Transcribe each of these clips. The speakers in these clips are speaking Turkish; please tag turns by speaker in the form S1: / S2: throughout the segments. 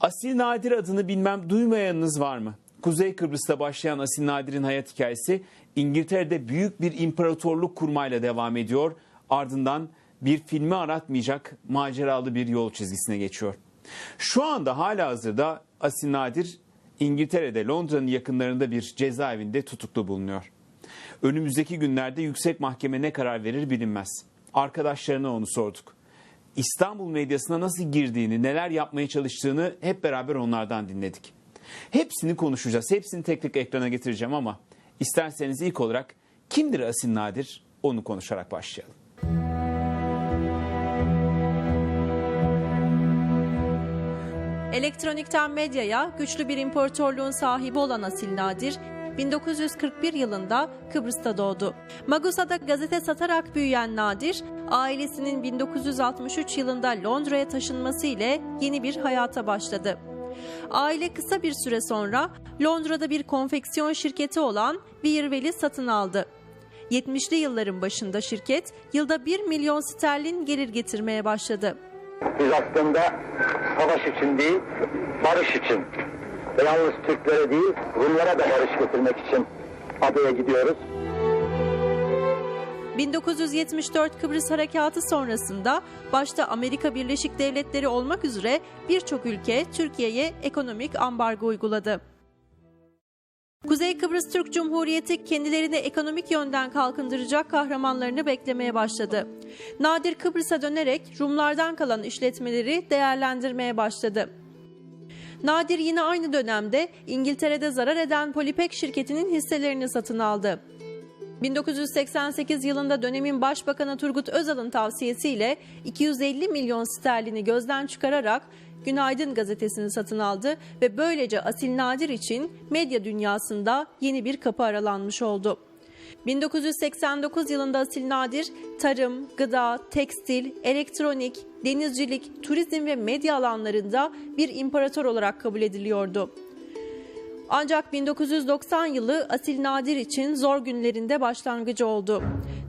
S1: Asil Nadir adını bilmem duymayanınız var mı? Kuzey Kıbrıs'ta başlayan Asil Nadir'in hayat hikayesi İngiltere'de büyük bir imparatorluk kurmayla devam ediyor. Ardından bir filmi aratmayacak maceralı bir yol çizgisine geçiyor. Şu anda hala hazırda Asil Nadir İngiltere'de Londra'nın yakınlarında bir cezaevinde tutuklu bulunuyor. Önümüzdeki günlerde yüksek mahkeme ne karar verir bilinmez. Arkadaşlarına onu sorduk. İstanbul medyasına nasıl girdiğini, neler yapmaya çalıştığını hep beraber onlardan dinledik. Hepsini konuşacağız, hepsini tek tek ekrana getireceğim ama isterseniz ilk olarak kimdir Asil Nadir onu konuşarak başlayalım.
S2: Elektronikten medyaya güçlü bir imparatorluğun sahibi olan Asil Nadir, 1941 yılında Kıbrıs'ta doğdu. Magusa'da gazete satarak büyüyen Nadir, ailesinin 1963 yılında Londra'ya taşınması ile yeni bir hayata başladı. Aile kısa bir süre sonra Londra'da bir konfeksiyon şirketi olan Wearwell'i satın aldı. 70'li yılların başında şirket yılda 1 milyon sterlin gelir getirmeye başladı.
S3: Biz aslında savaş için değil, barış için ve yalnız Türklere değil, Rumlara da barış getirmek için adaya gidiyoruz.
S2: 1974 Kıbrıs Harekatı sonrasında başta Amerika Birleşik Devletleri olmak üzere birçok ülke Türkiye'ye ekonomik ambargo uyguladı. Kuzey Kıbrıs Türk Cumhuriyeti kendilerini ekonomik yönden kalkındıracak kahramanlarını beklemeye başladı. Nadir Kıbrıs'a dönerek Rumlardan kalan işletmeleri değerlendirmeye başladı. Nadir yine aynı dönemde İngiltere'de zarar eden Polipek şirketinin hisselerini satın aldı. 1988 yılında dönemin Başbakanı Turgut Özal'ın tavsiyesiyle 250 milyon sterlini gözden çıkararak Günaydın gazetesini satın aldı ve böylece Asil Nadir için medya dünyasında yeni bir kapı aralanmış oldu. 1989 yılında Asil Nadir tarım, gıda, tekstil, elektronik, denizcilik, turizm ve medya alanlarında bir imparator olarak kabul ediliyordu. Ancak 1990 yılı Asil Nadir için zor günlerinde başlangıcı oldu.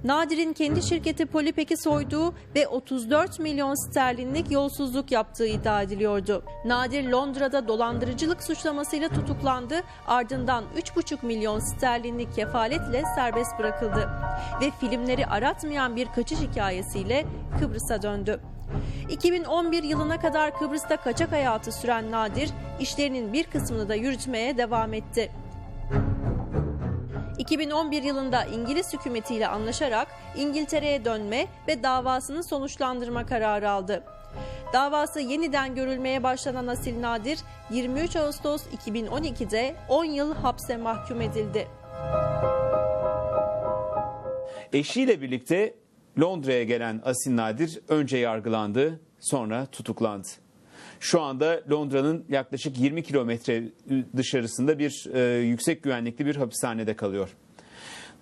S2: Nadir'in kendi şirketi Polipek'i soyduğu ve 34 milyon sterlinlik yolsuzluk yaptığı iddia ediliyordu. Nadir Londra'da dolandırıcılık suçlamasıyla tutuklandı, ardından 3,5 milyon sterlinlik kefaletle serbest bırakıldı ve filmleri aratmayan bir kaçış hikayesiyle Kıbrıs'a döndü. 2011 yılına kadar Kıbrıs'ta kaçak hayatı süren Nadir, işlerinin bir kısmını da yürütmeye devam etti. 2011 yılında İngiliz hükümetiyle anlaşarak İngiltere'ye dönme ve davasını sonuçlandırma kararı aldı. Davası yeniden görülmeye başlanan Asil Nadir 23 Ağustos 2012'de 10 yıl hapse mahkum edildi.
S1: Eşiyle birlikte Londra'ya gelen Asil Nadir önce yargılandı, sonra tutuklandı. Şu anda Londra'nın yaklaşık 20 kilometre dışarısında bir e, yüksek güvenlikli bir hapishanede kalıyor.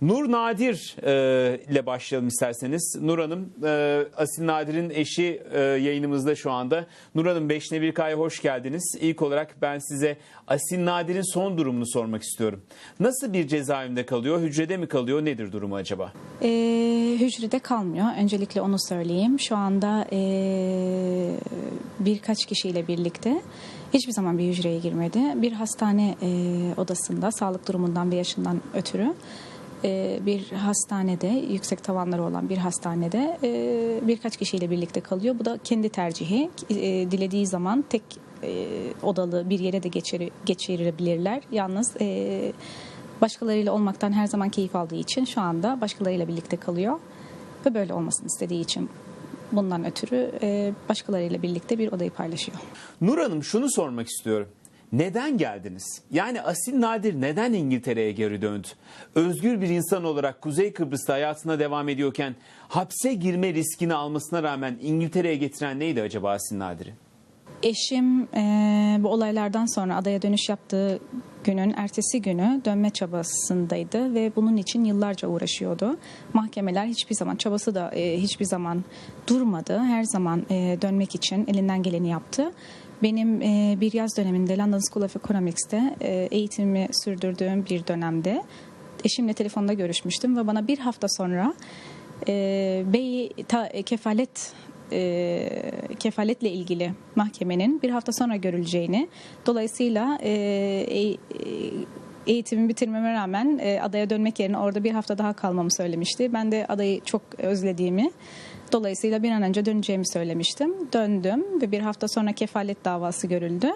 S1: Nur Nadir e, ile başlayalım isterseniz. Nur Hanım, e, Asil Nadir'in eşi e, yayınımızda şu anda. Nur Hanım Beşnevirka'ya hoş geldiniz. İlk olarak ben size Asil Nadir'in son durumunu sormak istiyorum. Nasıl bir cezaevinde kalıyor? Hücrede mi kalıyor? Nedir durumu acaba?
S4: Ee, hücrede kalmıyor. Öncelikle onu söyleyeyim. Şu anda ee, birkaç kişiyle birlikte hiçbir zaman bir hücreye girmedi. Bir hastane ee, odasında sağlık durumundan ve yaşından ötürü ee, bir hastanede yüksek tavanları olan bir hastanede ee, birkaç kişiyle birlikte kalıyor. Bu da kendi tercihi. Ee, dilediği zaman tek odalı bir yere de geçir, geçirebilirler. Yalnız başkalarıyla olmaktan her zaman keyif aldığı için şu anda başkalarıyla birlikte kalıyor ve böyle olmasını istediği için bundan ötürü başkalarıyla birlikte bir odayı paylaşıyor.
S1: Nur Hanım şunu sormak istiyorum. Neden geldiniz? Yani Asil Nadir neden İngiltere'ye geri döndü? Özgür bir insan olarak Kuzey Kıbrıs'ta hayatına devam ediyorken hapse girme riskini almasına rağmen İngiltere'ye getiren neydi acaba Asil Nadir'i?
S4: Eşim e, bu olaylardan sonra adaya dönüş yaptığı günün ertesi günü dönme çabasındaydı ve bunun için yıllarca uğraşıyordu. Mahkemeler hiçbir zaman çabası da e, hiçbir zaman durmadı. Her zaman e, dönmek için elinden geleni yaptı. Benim e, bir yaz döneminde London School of Economics'te e, eğitimimi sürdürdüğüm bir dönemde eşimle telefonda görüşmüştüm ve bana bir hafta sonra e, bey ta, kefalet e, kefaletle ilgili mahkemenin bir hafta sonra görüleceğini, dolayısıyla e, e, eğitimimi bitirmeme rağmen e, adaya dönmek yerine orada bir hafta daha kalmamı söylemişti. Ben de adayı çok özlediğimi, dolayısıyla bir an önce döneceğimi söylemiştim. Döndüm ve bir hafta sonra kefalet davası görüldü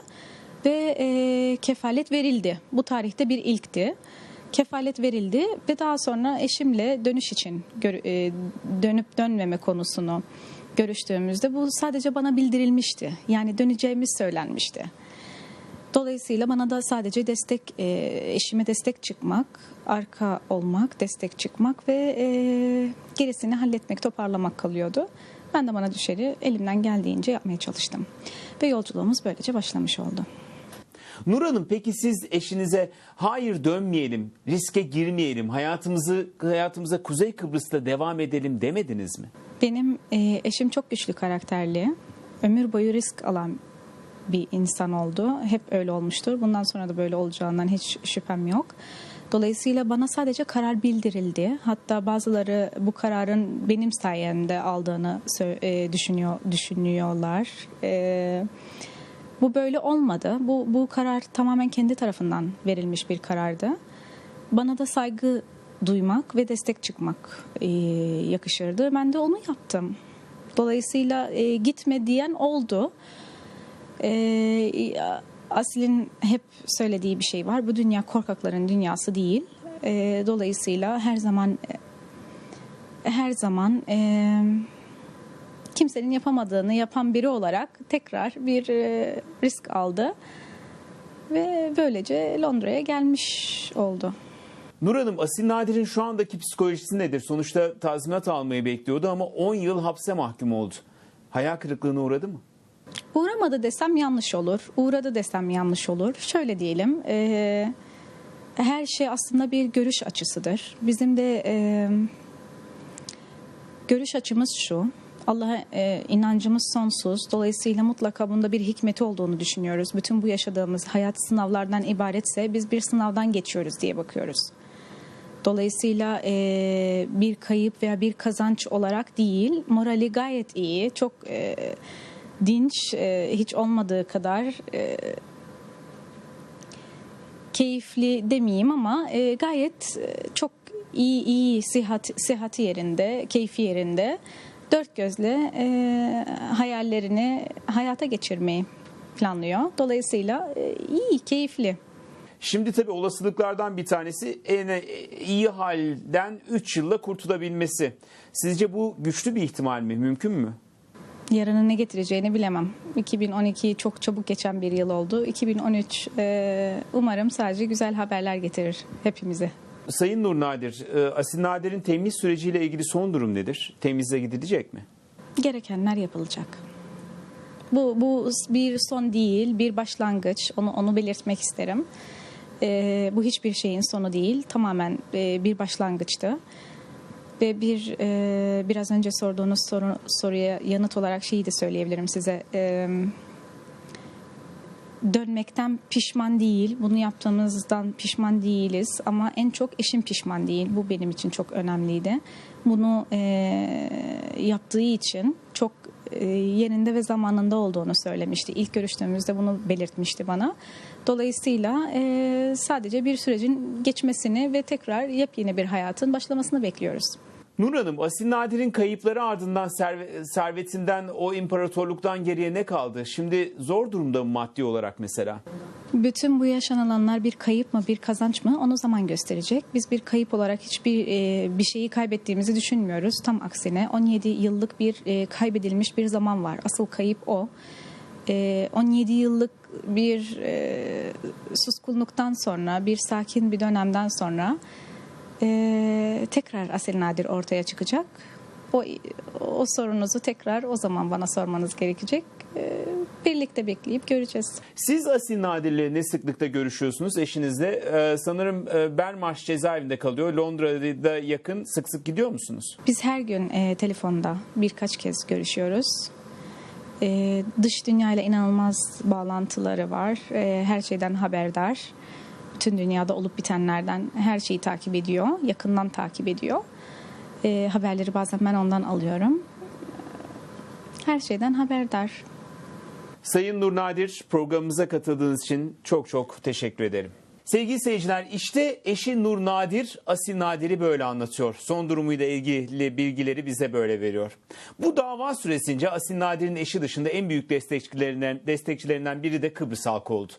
S4: ve e, kefalet verildi. Bu tarihte bir ilkti. Kefalet verildi ve daha sonra eşimle dönüş için e, dönüp dönmeme konusunu görüştüğümüzde bu sadece bana bildirilmişti. Yani döneceğimiz söylenmişti. Dolayısıyla bana da sadece destek, e, eşime destek çıkmak, arka olmak, destek çıkmak ve e, gerisini halletmek, toparlamak kalıyordu. Ben de bana düşeri elimden geldiğince yapmaya çalıştım. Ve yolculuğumuz böylece başlamış oldu.
S1: Nur Hanım peki siz eşinize hayır dönmeyelim, riske girmeyelim, hayatımızı hayatımıza Kuzey Kıbrıs'ta devam edelim demediniz mi?
S4: Benim e, eşim çok güçlü karakterli, ömür boyu risk alan bir insan oldu. Hep öyle olmuştur. Bundan sonra da böyle olacağından hiç şüphem yok. Dolayısıyla bana sadece karar bildirildi. Hatta bazıları bu kararın benim sayemde aldığını e, düşünüyor düşünüyorlar. E, bu böyle olmadı. Bu bu karar tamamen kendi tarafından verilmiş bir karardı. Bana da saygı duymak ve destek çıkmak e, yakışırdı. Ben de onu yaptım. Dolayısıyla e, gitme diyen oldu. E, Asil'in hep söylediği bir şey var. Bu dünya korkakların dünyası değil. E, dolayısıyla her zaman her zaman e, kimsenin yapamadığını yapan biri olarak tekrar bir e, risk aldı ve böylece Londra'ya gelmiş oldu.
S1: Nur Hanım Asil Nadir'in şu andaki psikolojisi nedir? Sonuçta tazminat almayı bekliyordu ama 10 yıl hapse mahkum oldu. Hayal kırıklığına uğradı mı?
S4: Uğramadı desem yanlış olur. Uğradı desem yanlış olur. Şöyle diyelim. e, her şey aslında bir görüş açısıdır. Bizim de e, görüş açımız şu. Allah'a e, inancımız sonsuz. Dolayısıyla mutlaka bunda bir hikmeti olduğunu düşünüyoruz. Bütün bu yaşadığımız hayat sınavlardan ibaretse biz bir sınavdan geçiyoruz diye bakıyoruz. Dolayısıyla e, bir kayıp veya bir kazanç olarak değil, morali gayet iyi, çok e, dinç, e, hiç olmadığı kadar e, keyifli demeyeyim ama e, gayet e, çok iyi iyi sihat sıhhati yerinde, keyfi yerinde. Dört gözle e, hayallerini hayata geçirmeyi planlıyor. Dolayısıyla e, iyi, keyifli.
S1: Şimdi tabii olasılıklardan bir tanesi en iyi halden 3 yılla kurtulabilmesi. Sizce bu güçlü bir ihtimal mi? Mümkün mü?
S4: Yarının ne getireceğini bilemem. 2012 çok çabuk geçen bir yıl oldu. 2013 e, umarım sadece güzel haberler getirir hepimize.
S1: Sayın Nur Nadir, e, Asil Nadir'in temiz süreciyle ilgili son durum nedir? Temize gidilecek mi?
S4: Gerekenler yapılacak. Bu, bu bir son değil, bir başlangıç. Onu onu belirtmek isterim. E, bu hiçbir şeyin sonu değil, tamamen e, bir başlangıçtı. Ve bir e, biraz önce sorduğunuz soru, soruya yanıt olarak şeyi de söyleyebilirim size. E, dönmekten pişman değil, bunu yaptığımızdan pişman değiliz ama en çok eşim pişman değil. Bu benim için çok önemliydi. Bunu e, yaptığı için çok e, yerinde ve zamanında olduğunu söylemişti. İlk görüştüğümüzde bunu belirtmişti bana. Dolayısıyla e, sadece bir sürecin geçmesini ve tekrar yepyeni bir hayatın başlamasını bekliyoruz.
S1: Nur Hanım, Asil Nadir'in kayıpları ardından serve- servetinden, o imparatorluktan geriye ne kaldı? Şimdi zor durumda mı maddi olarak mesela?
S4: Bütün bu yaşananlar bir kayıp mı bir kazanç mı onu zaman gösterecek. Biz bir kayıp olarak hiçbir e, bir şeyi kaybettiğimizi düşünmüyoruz. Tam aksine 17 yıllık bir e, kaybedilmiş bir zaman var. Asıl kayıp o. E, 17 yıllık bir e, suskunluktan sonra bir sakin bir dönemden sonra e, tekrar Asil Nadir ortaya çıkacak. O, o sorunuzu tekrar o zaman bana sormanız gerekecek. E, birlikte bekleyip göreceğiz.
S1: Siz Asil Nadir'le ne sıklıkta görüşüyorsunuz eşinizle? Ee, sanırım e, Belmarsh cezaevinde kalıyor. Londra'da yakın. Sık sık gidiyor musunuz?
S4: Biz her gün e, telefonda birkaç kez görüşüyoruz. E, dış dünyayla inanılmaz bağlantıları var. E, her şeyden haberdar. Bütün dünyada olup bitenlerden her şeyi takip ediyor. Yakından takip ediyor. E, haberleri bazen ben ondan alıyorum. Her şeyden haberdar.
S1: Sayın Nur Nadir programımıza katıldığınız için çok çok teşekkür ederim. Sevgili seyirciler işte eşi Nur Nadir Asil Nadir'i böyle anlatıyor. Son durumuyla ilgili bilgileri bize böyle veriyor. Bu dava süresince Asil Nadir'in eşi dışında en büyük destekçilerinden, destekçilerinden biri de Kıbrıs halkı oldu.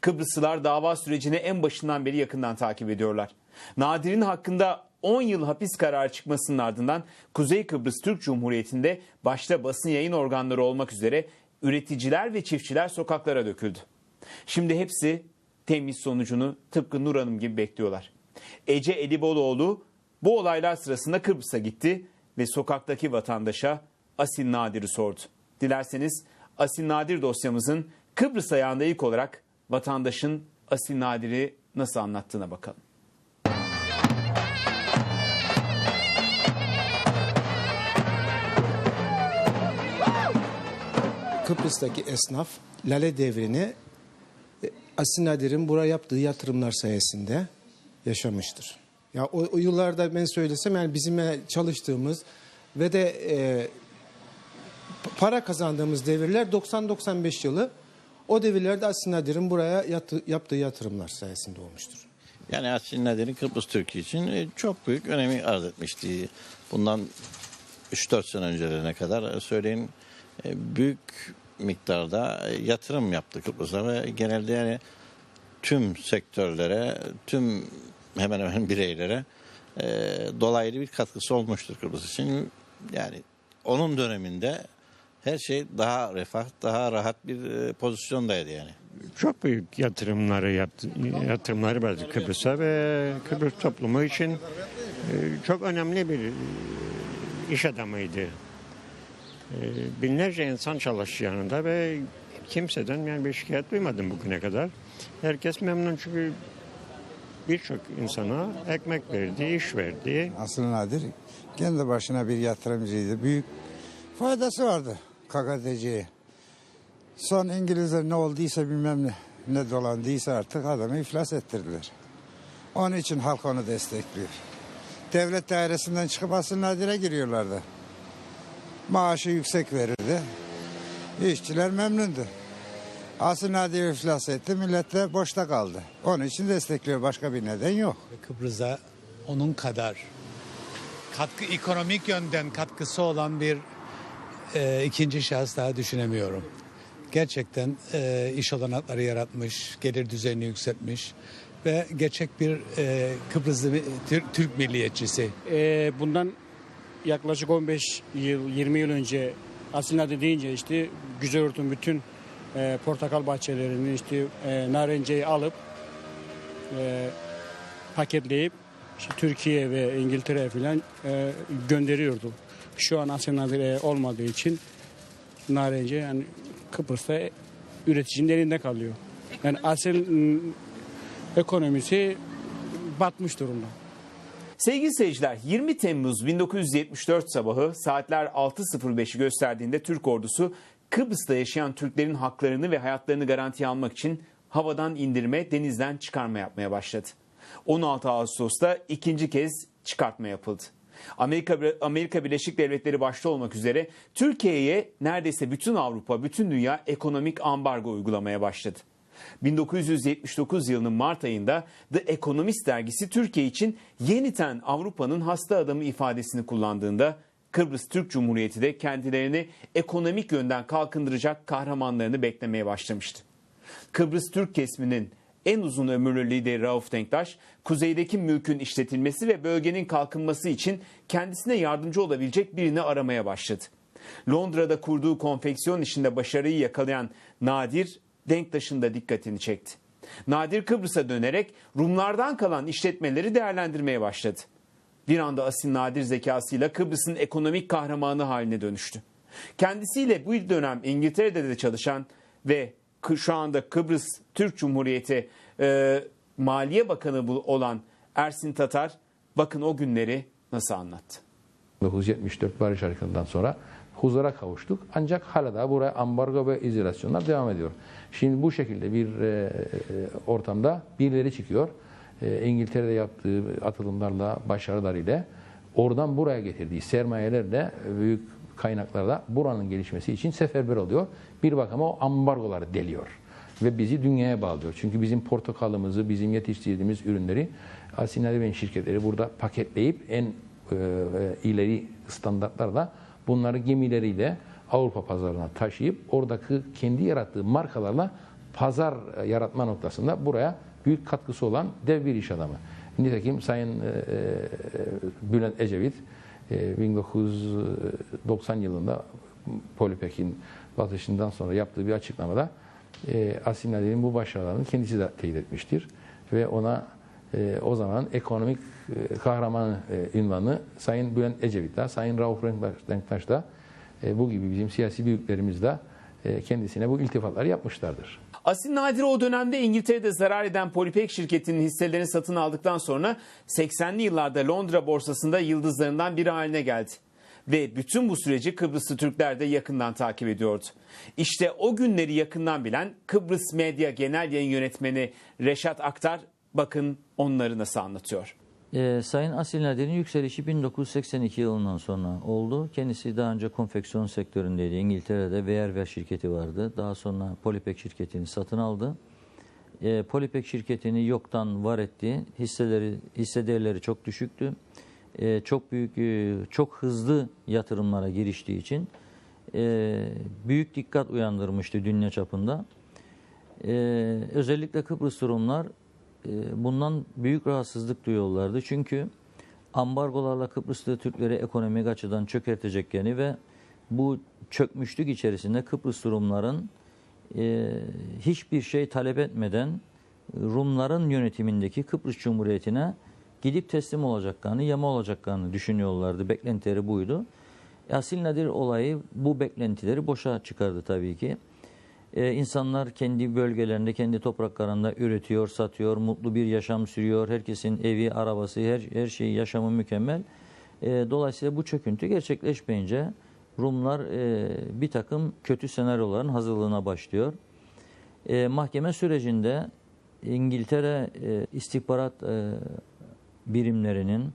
S1: Kıbrıslılar dava sürecini en başından beri yakından takip ediyorlar. Nadir'in hakkında 10 yıl hapis kararı çıkmasının ardından Kuzey Kıbrıs Türk Cumhuriyeti'nde başta basın yayın organları olmak üzere üreticiler ve çiftçiler sokaklara döküldü. Şimdi hepsi temiz sonucunu tıpkı Nur Hanım gibi bekliyorlar. Ece Ediboloğlu bu olaylar sırasında Kıbrıs'a gitti ve sokaktaki vatandaşa Asil Nadir'i sordu. Dilerseniz Asil Nadir dosyamızın Kıbrıs ayağında ilk olarak vatandaşın Asil Nadir'i nasıl anlattığına bakalım.
S5: Kıbrıs'taki esnaf Lale devrini e, Asil Nadir'in buraya yaptığı yatırımlar sayesinde yaşamıştır. Ya o, o yıllarda ben söylesem yani bizim çalıştığımız ve de e, para kazandığımız devirler 90-95 yılı o devirlerde Asil Nadir'in buraya yatı, yaptığı yatırımlar sayesinde olmuştur.
S6: Yani Asil Nadir'in Kıbrıs Türkiye için e, çok büyük önemi arz etmişti. Bundan 3-4 sene öncelerine kadar söyleyin e, büyük miktarda yatırım yaptı Kıbrıs'a ve genelde yani tüm sektörlere, tüm hemen hemen bireylere e, dolaylı bir katkısı olmuştur Kıbrıs için. Yani onun döneminde her şey daha refah, daha rahat bir e, pozisyondaydı yani.
S7: Çok büyük yatırımları yaptı, yatırımları vardı Kıbrıs'a ve Kıbrıs toplumu için e, çok önemli bir e, iş adamıydı. Binlerce insan çalıştı yanında ve kimseden yani bir şikayet duymadım bugüne kadar. Herkes memnun çünkü birçok insana ekmek verdi, iş verdi.
S8: Aslı Nadir kendi başına bir yatırımcıydı. Büyük faydası vardı KKTC'ye. Son İngilizler ne olduysa bilmem ne, ne dolandıysa artık adamı iflas ettirdiler. Onun için halk onu destekliyor. Devlet dairesinden çıkıp Aslı Nadir'e giriyorlardı. Maaşı yüksek verirdi. İşçiler memnundu. Aslı Nadir iflas etti, millet de boşta kaldı. Onun için destekliyor, başka bir neden yok.
S9: Kıbrıs'a onun kadar katkı ekonomik yönden katkısı olan bir e, ikinci şahıs daha düşünemiyorum. Gerçekten e, iş olanakları yaratmış, gelir düzeyini yükseltmiş ve gerçek bir e, Kıbrıslı Türk, Türk milliyetçisi.
S10: Ee, bundan yaklaşık 15 yıl 20 yıl önce Asilnade deyince işte Güzelurt'un bütün e, portakal bahçelerini işte e, narenceyi alıp e, paketleyip işte Türkiye ve İngiltere falan e, gönderiyordu. Şu an Asilnade e, olmadığı için narence yani Kıbrıs'ta üreticinin elinde kalıyor. Yani asil m, ekonomisi batmış durumda.
S1: Sevgili seyirciler 20 Temmuz 1974 sabahı saatler 6.05'i gösterdiğinde Türk ordusu Kıbrıs'ta yaşayan Türklerin haklarını ve hayatlarını garantiye almak için havadan indirme, denizden çıkarma yapmaya başladı. 16 Ağustos'ta ikinci kez çıkartma yapıldı. Amerika, Amerika Birleşik Devletleri başta olmak üzere Türkiye'ye neredeyse bütün Avrupa, bütün dünya ekonomik ambargo uygulamaya başladı. 1979 yılının Mart ayında The Economist dergisi Türkiye için yeniden Avrupa'nın hasta adamı ifadesini kullandığında Kıbrıs Türk Cumhuriyeti de kendilerini ekonomik yönden kalkındıracak kahramanlarını beklemeye başlamıştı. Kıbrıs Türk kesiminin en uzun ömürlü lideri Rauf Denktaş, kuzeydeki mülkün işletilmesi ve bölgenin kalkınması için kendisine yardımcı olabilecek birini aramaya başladı. Londra'da kurduğu konfeksiyon işinde başarıyı yakalayan Nadir, Denktaş'ın da dikkatini çekti. Nadir Kıbrıs'a dönerek Rumlardan kalan işletmeleri değerlendirmeye başladı. Bir anda Asil Nadir zekasıyla Kıbrıs'ın ekonomik kahramanı haline dönüştü. Kendisiyle bu dönem İngiltere'de de çalışan ve şu anda Kıbrıs Türk Cumhuriyeti e, Maliye Bakanı olan Ersin Tatar bakın o günleri nasıl anlattı.
S11: 1974 Barış Harekatı'ndan sonra huzura kavuştuk. Ancak hala da buraya ambargo ve izolasyonlar devam ediyor. Şimdi bu şekilde bir e, ortamda birileri çıkıyor. E, İngiltere'de yaptığı atılımlarla, başarılarıyla oradan buraya getirdiği sermayelerle büyük kaynaklarda buranın gelişmesi için seferber oluyor. Bir bakıma o ambargoları deliyor ve bizi dünyaya bağlıyor. Çünkü bizim portakalımızı, bizim yetiştirdiğimiz ürünleri Asil Nadir şirketleri burada paketleyip en e, e, ileri standartlarla bunları gemileriyle Avrupa pazarına taşıyıp oradaki kendi yarattığı markalarla pazar e, yaratma noktasında buraya büyük katkısı olan dev bir iş adamı. Nitekim Sayın e, e, Bülent Ecevit e, 1990 yılında Polipek'in batışından sonra yaptığı bir açıklamada e, Asil Nadir'in bu başarılarını kendisi de teyit etmiştir. Ve ona e, o zaman ekonomik e, kahramanı e, ünvanı Sayın Bülent Ecevit de, Sayın Rauf Denktaş da e, bu gibi bizim siyasi büyüklerimiz de e, kendisine bu iltifatları yapmışlardır.
S1: Asil Nadir o dönemde İngiltere'de zarar eden Polipek şirketinin hisselerini satın aldıktan sonra 80'li yıllarda Londra borsasında yıldızlarından biri haline geldi. Ve bütün bu süreci Kıbrıslı Türkler de yakından takip ediyordu. İşte o günleri yakından bilen Kıbrıs Medya Genel Yayın Yönetmeni Reşat Aktar bakın onları nasıl anlatıyor.
S12: Ee, Sayın Asil Nadir'in yükselişi 1982 yılından sonra oldu. Kendisi daha önce konfeksiyon sektöründeydi. İngiltere'de Wearware şirketi vardı. Daha sonra Polipek şirketini satın aldı. Ee, Polipek şirketini yoktan var etti. Hisseleri, hisse değerleri çok düşüktü. Ee, çok büyük, e, çok hızlı yatırımlara giriştiği için e, büyük dikkat uyandırmıştı dünya çapında. Ee, özellikle Kıbrıs Rumlar e, bundan büyük rahatsızlık duyuyorlardı. Çünkü ambargolarla Kıbrıslı Türkleri ekonomik açıdan çökerteceklerini ve bu çökmüşlük içerisinde Kıbrıs Rumların e, hiçbir şey talep etmeden Rumların yönetimindeki Kıbrıs Cumhuriyeti'ne gidip teslim olacaklarını, yama olacaklarını düşünüyorlardı. Beklentileri buydu. Asil Nadir olayı bu beklentileri boşa çıkardı tabii ki. Ee, insanlar kendi bölgelerinde, kendi topraklarında üretiyor, satıyor, mutlu bir yaşam sürüyor. Herkesin evi, arabası, her, her şeyi, yaşamı mükemmel. Ee, dolayısıyla bu çöküntü gerçekleşmeyince Rumlar e, bir takım kötü senaryoların hazırlığına başlıyor. E, mahkeme sürecinde İngiltere e, istihbarat e, birimlerinin,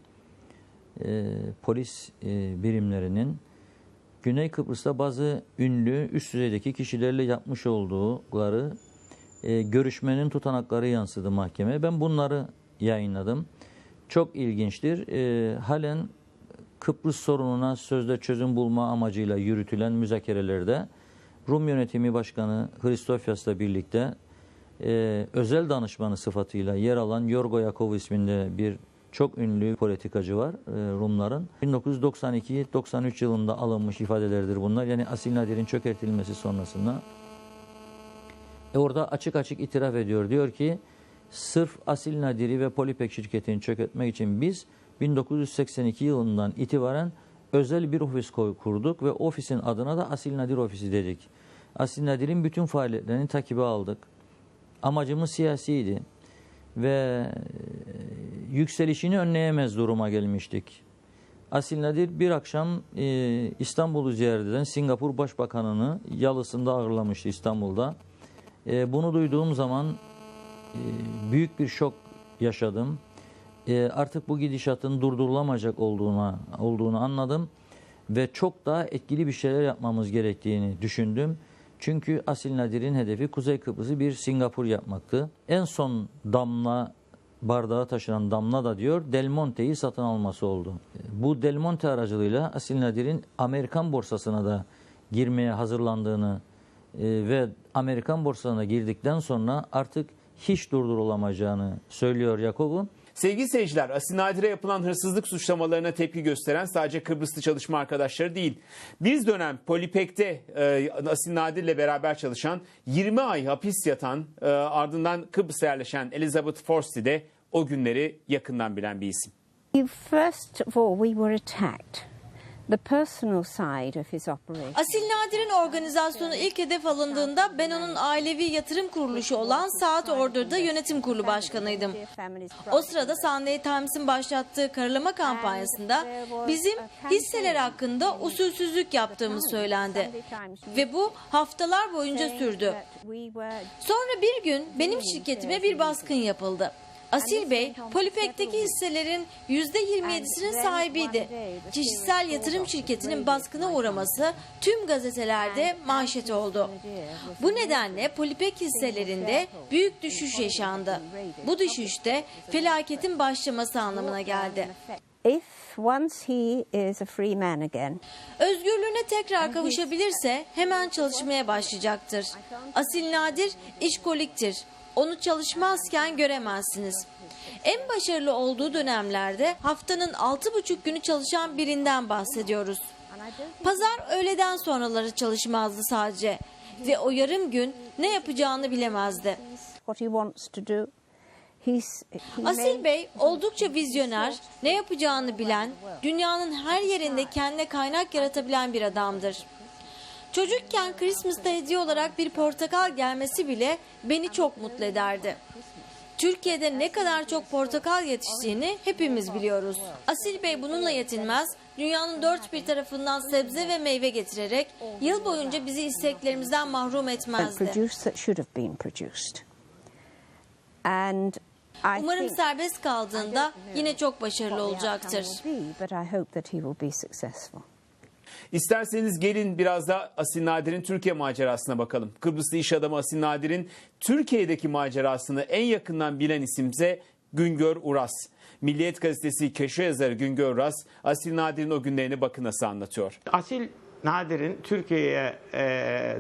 S12: e, polis birimlerinin Güney Kıbrıs'ta bazı ünlü üst düzeydeki kişilerle yapmış oldukları e, görüşmenin tutanakları yansıdı mahkemeye. Ben bunları yayınladım. Çok ilginçtir. E, halen Kıbrıs sorununa sözde çözüm bulma amacıyla yürütülen müzakerelerde Rum Yönetimi Başkanı Hristofyas'la birlikte e, özel danışmanı sıfatıyla yer alan Yorgo Yakov isminde bir çok ünlü politikacı var e, Rumların. 1992-93 yılında alınmış ifadelerdir bunlar. Yani Asil Nadir'in çökertilmesi sonrasında. E orada açık açık itiraf ediyor. Diyor ki sırf Asil Nadir'i ve Polipek şirketini çökertmek için biz 1982 yılından itibaren özel bir ofis kurduk ve ofisin adına da Asil Nadir Ofisi dedik. Asil Nadir'in bütün faaliyetlerini takibe aldık. Amacımız siyasiydi ve yükselişini önleyemez duruma gelmiştik. Asil Nadir bir akşam e, İstanbul'u ziyaret eden Singapur Başbakanı'nı yalısında ağırlamıştı İstanbul'da. E, bunu duyduğum zaman e, büyük bir şok yaşadım. E, artık bu gidişatın durdurulamayacak olduğuna olduğunu anladım ve çok daha etkili bir şeyler yapmamız gerektiğini düşündüm. Çünkü Asil Nadir'in hedefi Kuzey Kıbrıs'ı bir Singapur yapmaktı. En son damla bardağa taşınan damla da diyor Del Monte'yi satın alması oldu. Bu Del Monte aracılığıyla Asil Nadir'in Amerikan borsasına da girmeye hazırlandığını e, ve Amerikan borsasına girdikten sonra artık hiç durdurulamayacağını söylüyor Yakob'u.
S1: Sevgili seyirciler, Asil Nadir'e yapılan hırsızlık suçlamalarına tepki gösteren sadece Kıbrıslı çalışma arkadaşları değil. Bir dönem Polipek'te e, Asil Nadir'le beraber çalışan 20 ay hapis yatan e, ardından Kıbrıs'a yerleşen Elizabeth Forsti de o günleri yakından bilen bir isim.
S13: First of all, we were attacked. The personal side of his operation.
S14: Asil Nadir'in organizasyonu ilk hedef alındığında ben onun ailevi yatırım kuruluşu olan Saat Order'da yönetim kurulu başkanıydım. O sırada Sunday Times'in başlattığı karalama kampanyasında bizim hisseler hakkında usulsüzlük yaptığımız söylendi. Ve bu haftalar boyunca sürdü. Sonra bir gün benim şirketime bir baskın yapıldı. Asil Bey, Polipek'teki hisselerin %27'sinin sahibiydi. Kişisel yatırım şirketinin baskına uğraması tüm gazetelerde manşet oldu. Bu nedenle Polipek hisselerinde büyük düşüş yaşandı. Bu düşüşte felaketin başlaması anlamına geldi.
S13: If once he is a free man again,
S14: Özgürlüğüne tekrar kavuşabilirse hemen çalışmaya başlayacaktır. Asil Nadir işkoliktir. Onu çalışmazken göremezsiniz. En başarılı olduğu dönemlerde haftanın 6,5 günü çalışan birinden bahsediyoruz. Pazar öğleden sonraları çalışmazdı sadece ve o yarım gün ne yapacağını bilemezdi. Asil Bey oldukça vizyoner, ne yapacağını bilen, dünyanın her yerinde kendine kaynak yaratabilen bir adamdır. Çocukken Christmas'ta hediye olarak bir portakal gelmesi bile beni çok mutlu ederdi. Türkiye'de ne kadar çok portakal yetiştiğini hepimiz biliyoruz. Asil Bey bununla yetinmez, dünyanın dört bir tarafından sebze ve meyve getirerek yıl boyunca bizi isteklerimizden mahrum etmezdi. Umarım serbest kaldığında yine çok başarılı olacaktır.
S1: İsterseniz gelin biraz da Asil Nadir'in Türkiye macerasına bakalım. Kıbrıslı iş adamı Asil Nadir'in Türkiye'deki macerasını en yakından bilen isimse Güngör Uras. Milliyet gazetesi köşe yazarı Güngör Uras, Asil Nadir'in o günlerini bakın nasıl anlatıyor.
S15: Asil Nadir'in Türkiye'ye e,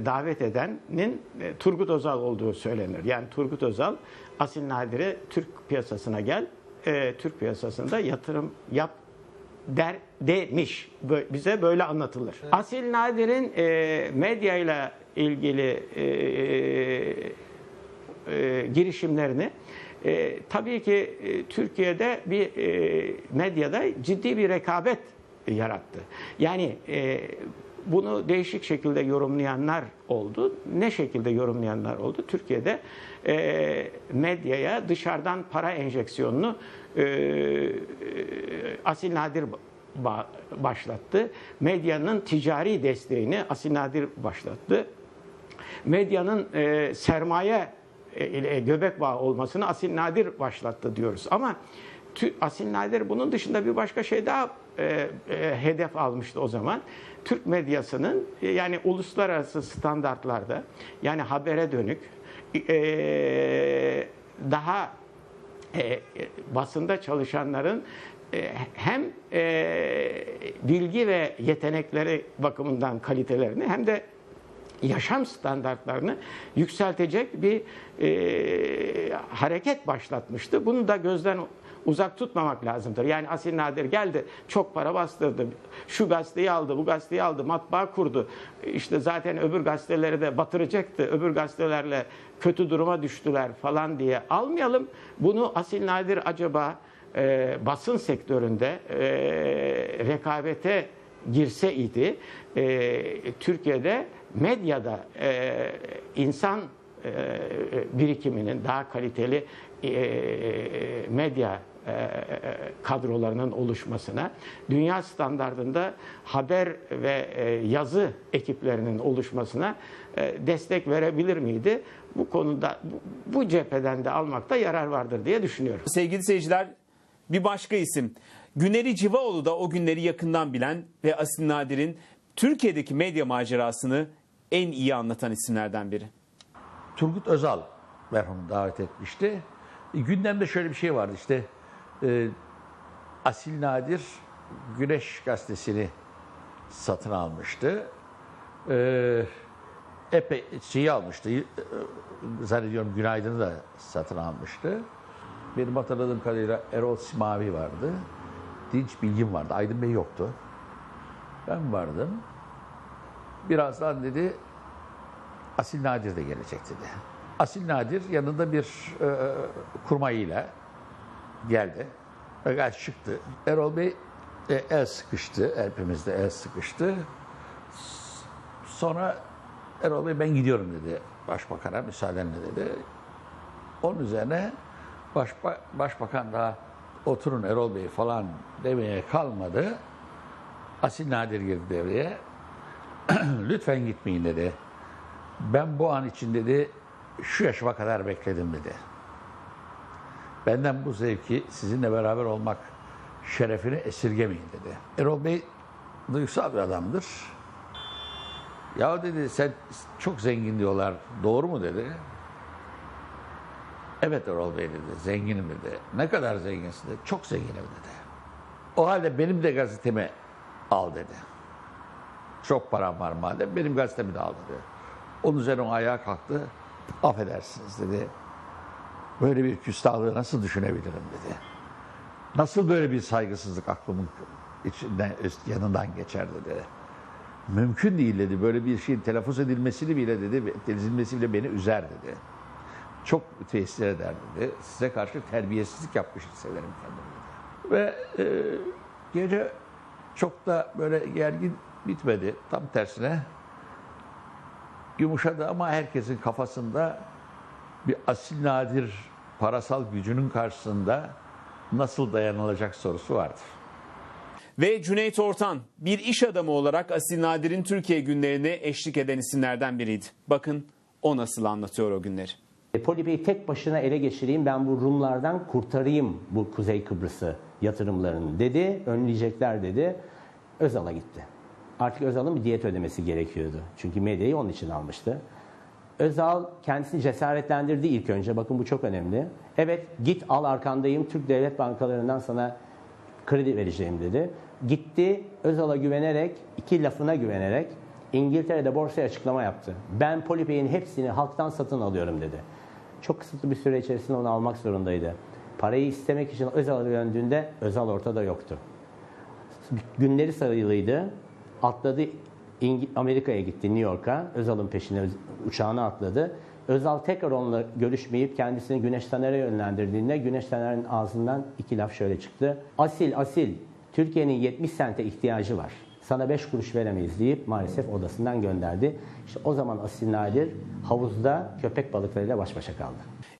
S15: davet edenin e, Turgut Özal olduğu söylenir. Yani Turgut Özal Asil Nadir'e Türk piyasasına gel, e, Türk piyasasında yatırım yap der demiş. Bize böyle anlatılır. Asil Nadir'in e, medyayla ilgili e, e, girişimlerini e, tabii ki e, Türkiye'de bir e, medyada ciddi bir rekabet yarattı. Yani e, bunu değişik şekilde yorumlayanlar oldu. Ne şekilde yorumlayanlar oldu? Türkiye'de e, medyaya dışarıdan para enjeksiyonunu e, Asil Nadir ba- başlattı. Medyanın ticari desteğini Asil Nadir başlattı medyanın e, sermaye e, ile göbek bağı olmasını Asil Nadir başlattı diyoruz. Ama Asil Nadir bunun dışında bir başka şey daha e, e, hedef almıştı o zaman. Türk medyasının e, yani uluslararası standartlarda yani habere dönük e, daha e, basında çalışanların hem bilgi ve yetenekleri bakımından kalitelerini hem de yaşam standartlarını yükseltecek bir e, hareket başlatmıştı. Bunu da gözden uzak tutmamak lazımdır. Yani Asil Nadir geldi, çok para bastırdı, şu gazeteyi aldı, bu gazeteyi aldı, matbaa kurdu. İşte zaten öbür gazeteleri de batıracaktı, öbür gazetelerle kötü duruma düştüler falan diye almayalım. Bunu Asil Nadir acaba e, basın sektöründe e, rekabete girse idi, e, Türkiye'de medyada e, insan e, birikiminin daha kaliteli e, medya e, kadrolarının oluşmasına, dünya standartında haber ve e, yazı ekiplerinin oluşmasına e, destek verebilir miydi? Bu konuda bu cepheden de almakta yarar vardır diye düşünüyorum.
S1: Sevgili seyirciler bir başka isim. Güneri Civaoğlu da o günleri yakından bilen ve Asil Nadir'in Türkiye'deki medya macerasını en iyi anlatan isimlerden biri.
S16: Turgut Özal merhumu davet etmişti. E, gündemde şöyle bir şey vardı işte e, Asil Nadir Güneş gazetesini satın almıştı. E, epey şeyi almıştı. E, zannediyorum Günaydın'ı da satın almıştı. Benim hatırladığım kadarıyla Erol Simavi vardı. Dinç Bilgin vardı. Aydın Bey yoktu. Ben vardım. Birazdan dedi Asil Nadir de gelecek dedi. Asil Nadir yanında bir e, kurmayıyla geldi. Fakat çıktı. Erol Bey e, el sıkıştı. Hepimizde el sıkıştı. Sonra Erol Bey ben gidiyorum dedi başbakana müsaadenle dedi. Onun üzerine başba, başbakan da oturun Erol Bey falan demeye kalmadı. Asil Nadir girdi devreye. Lütfen gitmeyin dedi. Ben bu an için dedi şu yaşıma kadar bekledim dedi. Benden bu zevki sizinle beraber olmak şerefini esirgemeyin dedi. Erol Bey duygusal bir adamdır. Ya dedi sen çok zengin diyorlar. Doğru mu dedi. Evet Erol Bey dedi. Zenginim dedi. Ne kadar zenginsin dedi. Çok zenginim dedi. O halde benim de gazetemi al dedi. Çok param var madem benim gazetemi de al dedi. Onun üzerine ayağa kalktı. Affedersiniz dedi. Böyle bir küstahlığı nasıl düşünebilirim dedi. Nasıl böyle bir saygısızlık aklımın içinden yanından geçer dedi. Mümkün değil dedi. Böyle bir şeyin telaffuz edilmesini bile dedi, edilmesi bile beni üzer dedi. Çok tesir eder dedi. Size karşı terbiyesizlik yapmış hissederim kendimi. Ve e, gece çok da böyle gergin bitmedi. Tam tersine yumuşadı ama herkesin kafasında bir asil nadir parasal gücünün karşısında nasıl dayanılacak sorusu vardır.
S1: Ve Cüneyt Ortan bir iş adamı olarak Asil Nadir'in Türkiye günlerine eşlik eden isimlerden biriydi. Bakın o nasıl anlatıyor o günleri.
S17: E, Polipe'yi tek başına ele geçireyim, ben bu Rumlardan kurtarayım bu Kuzey Kıbrıs'ı yatırımlarını dedi. Önleyecekler dedi. Özal'a gitti. Artık Özal'ın bir diyet ödemesi gerekiyordu. Çünkü medyayı onun için almıştı. Özal kendisini cesaretlendirdi ilk önce. Bakın bu çok önemli. Evet git al arkandayım. Türk devlet bankalarından sana kredi vereceğim dedi. Gitti Özal'a güvenerek, iki lafına güvenerek İngiltere'de borsaya açıklama yaptı. Ben Polipey'in hepsini halktan satın alıyorum dedi. Çok kısıtlı bir süre içerisinde onu almak zorundaydı. Parayı istemek için Özal'a döndüğünde Özal ortada yoktu. Günleri sayılıydı. Atladı Amerika'ya gitti New York'a. Özal'ın peşine uçağına atladı. Özal tekrar onunla görüşmeyip kendisini Güneş Taner'e yönlendirdiğinde Güneş Taner'in ağzından iki laf şöyle çıktı. Asil asil Türkiye'nin 70 sente ihtiyacı var. Sana 5 kuruş veremeyiz deyip maalesef odasından gönderdi. İşte o zaman Asil Nadir havuzda köpek balıklarıyla baş başa kaldı.